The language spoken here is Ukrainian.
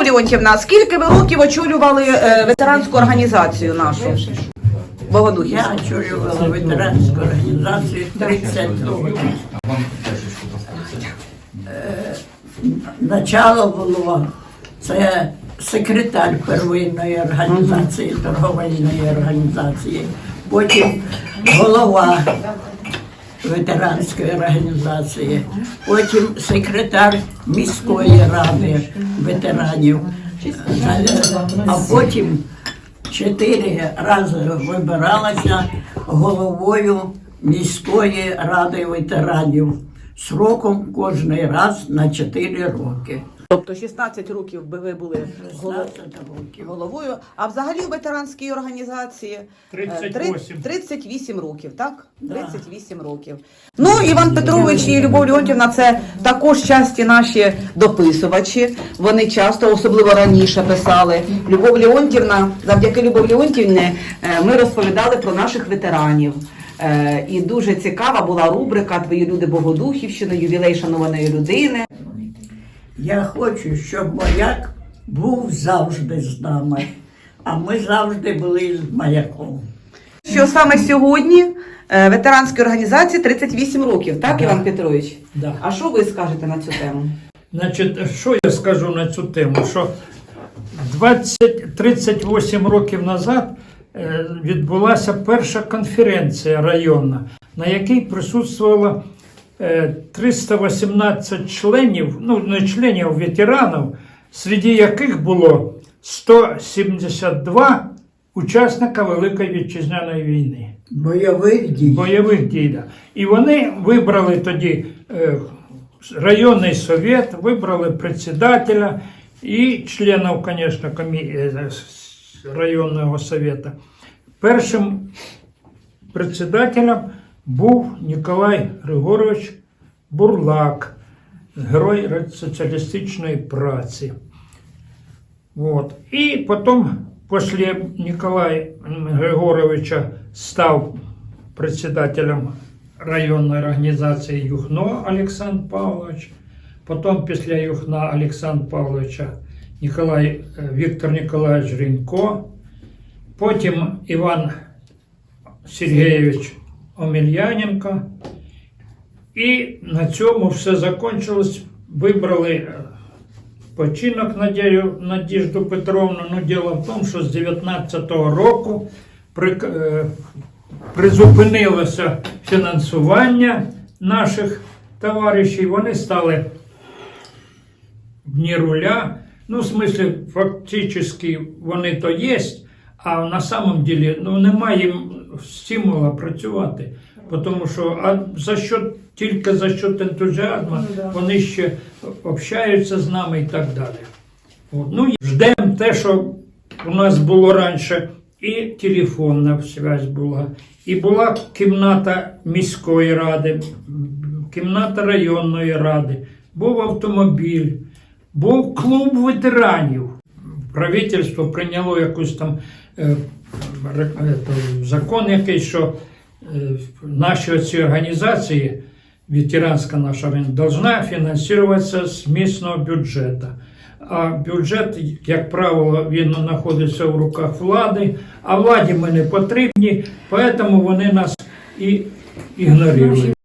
Любов Леонтьєвна, скільки ви років очолювали е, ветеранську організацію нашу? Богодухів. Я очолювала ветеранську організацію 30 років. Е, Начало було це секретар первинної організації, торговельної організації, потім голова ветеранської організації, потім секретар міської ради ветеранів, а потім чотири рази вибиралася головою міської ради ветеранів сроком кожний раз на 4 роки. Тобто 16 років би ви були голов- 16 років. головою, а взагалі у ветеранській організації е, 38. 38 років, так? 38 років. Ну, Іван Петрович і Любов Леонтьівна це також часті наші дописувачі. Вони часто, особливо раніше, писали. Любов Леонтьівна, завдяки Любов Леонтьівні, е, ми розповідали про наших ветеранів. Е, І дуже цікава була рубрика Твої люди Богодухівщини, ювілей шанованої людини. Я хочу, щоб маяк був завжди з нами, а ми завжди були з маяком. Що саме сьогодні е, ветеранській організації 38 років, так, Іван Петрович? Да. А що ви скажете на цю тему? Значить, що я скажу на цю тему? Що 20, 38 років назад е, відбулася перша конференція районна, на якій присутствувало е, 318 членів, ну не членів, ветеранів, серед яких було 172 учасника Великої вітчизняної війни. Бойових дій. бойових дій. да. І вони вибрали тоді е, районний совет, вибрали председателя і членів, звісно, комі... е, районного совета. Першим председателем був Ніколай Григорович Бурлак, герой соціалістичної праці. Вот. И потом, после Николая Григоровича стал председателем районной организации Юхно Александр Павлович. Потом, після Юхна Олександра Павловича, Николай, е, Віктор Николаевич Рінько. Потім Іван Сергійович Омельяненко. І на цьому все закончилось. Вибрали е, починок Надію, Надіжду Петровну. Ну, діло в тому, що з 19-го року при, е, призупинилося фінансування наших товаришів. Вони стали вні руля. Ну, в смислі, фактично вони то є, а на самом деле ну, немає стимула працювати. Тому що а за що тільки за счет ентузіазму вони ще общаються з нами і так далі. От. Ну, ждемо те, що у нас було раніше, і телефонна зв'язь була, і була кімната міської ради, кімната районної ради, був автомобіль, був клуб ветеранів. Правительство прийняло якусь там е, закон якийсь, що е, наші ці організації, ветеранська наша, війна, должна фінансуватися з місцевого бюджету. А бюджет, як правило, він знаходиться в руках влади, а владі ми не потрібні, тому вони нас і ігнорують.